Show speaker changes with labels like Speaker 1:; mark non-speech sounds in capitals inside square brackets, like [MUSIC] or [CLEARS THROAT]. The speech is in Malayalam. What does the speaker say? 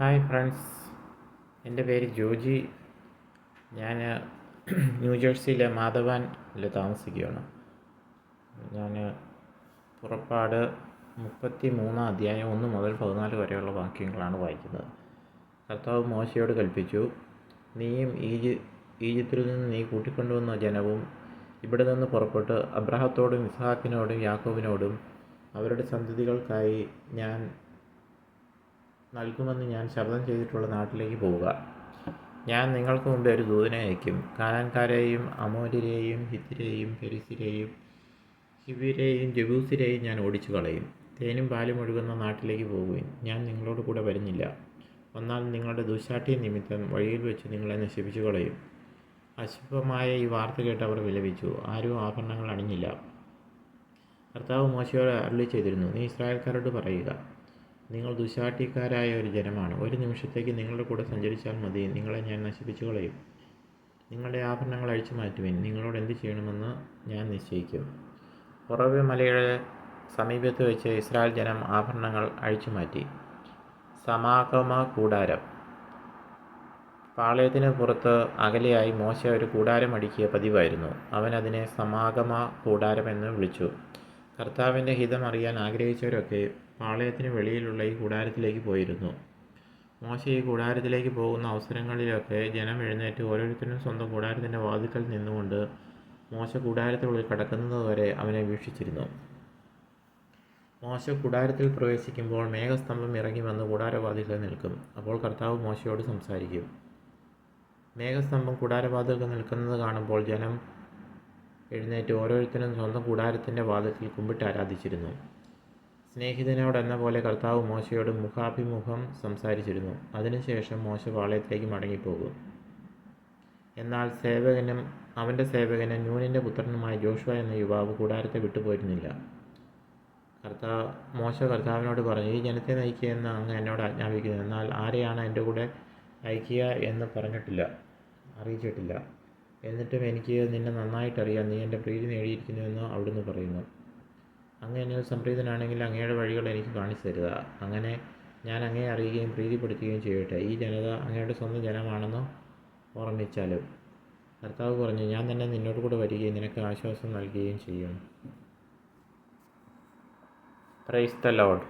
Speaker 1: ഹായ് ഫ്രണ്ട്സ് എന്റെ പേര് ജോജി. ഞാൻ [CLEARS THROAT] ന്യൂജേഴ്സിയിലെ മാധവാനിൽ താമസിക്കുകയാണ്. ഞാൻ പുറപ്പാട് മുപ്പത്തി മൂന്നാം അധ്യായം ഒന്ന് മുതൽ പതിനാല് വരെയുള്ള വാക്യങ്ങളാണ് വായിക്കുന്നത്. കർത്താവ് മോശയോട് കൽപ്പിച്ചു നീയും ഈജി ഈജിപ്തിൽ നിന്ന് നീ കൂട്ടിക്കൊണ്ടുവന്ന ജനവും ഇവിടെ നിന്ന് പുറപ്പെട്ട് അബ്രഹത്തോടും ഇസ്ഹാക്കിനോടും യാക്കോബിനോടും അവരുടെ സന്തതികൾക്കായി ഞാൻ നൽകുമെന്ന് ഞാൻ ശബ്ദം ചെയ്തിട്ടുള്ള നാട്ടിലേക്ക് പോവുക. ഞാൻ നിങ്ങൾക്ക് മുമ്പേ ഒരു ദൂതനെ അയക്കും. കാനാൻകാരെയും അമോര്യരെയും ഹിത്തിരെയും പെരിസിരെയും ഹിബിരെയും ജബൂസിരെയും ഞാൻ ഓടിച്ചു കളയും തേനും പാലും ഒഴുകുന്ന നാട്ടിലേക്ക് പോകുകയും ഞാൻ നിങ്ങളോട് കൂടെ വരുന്നില്ല. എന്നാൽ നിങ്ങളുടെ ദുശാഠ്യ നിമിത്തം വഴിയിൽ വെച്ച് നിങ്ങളെ നശിപ്പിച്ചു കളയും അശുഭമായ ഈ വാർത്ത കേട്ട് അവർ വിലപിച്ചു. ആരും ആഭരണങ്ങൾ അണിഞ്ഞില്ല. കർത്താവ് മോശയോട് അരുളി ചെയ്തിരുന്നു നീ ഇസ്രായേൽക്കാരോട് പറയുക. നിങ്ങൾ ദുശാഠ്യക്കാരായ ഒരു ജനമാണ്. ഒരു നിമിഷത്തേക്ക് നിങ്ങളുടെ കൂടെ സഞ്ചരിച്ചാൽ മതി. നിങ്ങളെ ഞാൻ നശിപ്പിച്ചു കളയും. നിങ്ങളുടെ ആഭരണങ്ങൾ അഴിച്ചു മാറ്റുവിൻ. നിങ്ങളോട് എന്ത് ചെയ്യണമെന്ന് ഞാൻ നിശ്ചയിക്കും. പുറവെ മലയുടെ സമീപത്ത് വെച്ച് ഇസ്രായേൽ ജനം ആഭരണങ്ങൾ അഴിച്ചു മാറ്റി. സമാഗമ കൂടാരം. പാളയത്തിന് പുറത്ത് അകലെയായി മോശ ഒരു കൂടാരം അടിക്കിയ പതിവായിരുന്നു. അവൻ അതിനെ സമാഗമ കൂടാരം എന്ന് വിളിച്ചു. കർത്താവിന്റെ ഹിതം അറിയാൻ ആഗ്രഹിച്ചവരൊക്കെ പാളയത്തിന് വെളിയിലുള്ള ഈ കൂടാരത്തിലേക്ക് പോയിരുന്നു. മോശ ഈ കൂടാരത്തിലേക്ക് പോകുന്ന അവസരങ്ങളിലൊക്കെ ജനം എഴുന്നേറ്റ് ഓരോരുത്തരും സ്വന്തം കൂടാരത്തിന്റെ വാതിക്കൽ നിന്നുകൊണ്ട് മോശ കൂടാരത്തിനുള്ളിൽ കടക്കുന്നതുവരെ അവനെ വീക്ഷിച്ചിരുന്നു. മോശ കൂടാരത്തിൽ പ്രവേശിക്കുമ്പോൾ മേഘസ്തംഭം ഇറങ്ങി വന്ന് കൂടാരവാതിൽക്കൽ നിൽക്കും. അപ്പോൾ കർത്താവ് മോശയോട് സംസാരിക്കും. മേഘസ്തംഭം കൂടാരവാതിൽക്കൽ നിൽക്കുന്നത് കാണുമ്പോൾ ജനം എഴുന്നേറ്റ് ഓരോരുത്തരും സ്വന്തം കൂടാരത്തിന്റെ വാതിൽക്കൽ കുമ്പിട്ട് ആരാധിച്ചിരുന്നു. സ്നേഹിതനോടെന്ന പോലെ കർത്താവ് മോശയോട് മുഖാഭിമുഖം സംസാരിച്ചിരുന്നു. അതിനുശേഷം മോശ പാളയത്തിലേക്ക് മടങ്ങിപ്പോകും. എന്നാൽ സേവകനും അവന്റെ സേവകനും നൂനിന്റെ പുത്രനുമായ ജോഷുവ എന്ന യുവാവ് കൂടാരത്തെ വിട്ടുപോയിരുന്നില്ല. കർത്താവ് മോശ കർത്താവിനോട് പറഞ്ഞു ഈ ജനത്തെ നയിക്കുക എന്ന് അങ്ങ് എന്നോട് ആജ്ഞാപിക്കുന്നു. എന്നാൽ ആരെയാണ് എന്റെ കൂടെ അയക്കുക എന്ന് പറഞ്ഞിട്ടില്ല അറിയിച്ചിട്ടില്ല. എന്നിട്ടും എനിക്ക് നിന്നെ നന്നായിട്ടറിയാം. നീ എന്റെ പ്രീതി നേടിയിരിക്കുന്നുവെന്ന് അവിടുന്ന് പറയുന്നു. അങ്ങ് എന്നെ സംപ്രീതനാണെങ്കിൽ അങ്ങയുടെ വഴികൾ എനിക്ക് കാണിച്ചു തരിക അങ്ങനെ ഞാൻ അങ്ങയെ അറിയുകയും പ്രീതിപ്പെടുത്തുകയും ചെയ്യട്ടെ. ഈ ജനത അങ്ങയുടെ സ്വന്തം ജനമാണെന്നോ ഓർമ്മിച്ചാലും. കർത്താവ് പറഞ്ഞു ഞാൻ തന്നെ നിന്നോട് കൂടെ വരികയും നിനക്ക് ആശ്വാസം നൽകുകയും ചെയ്യും. Praise the load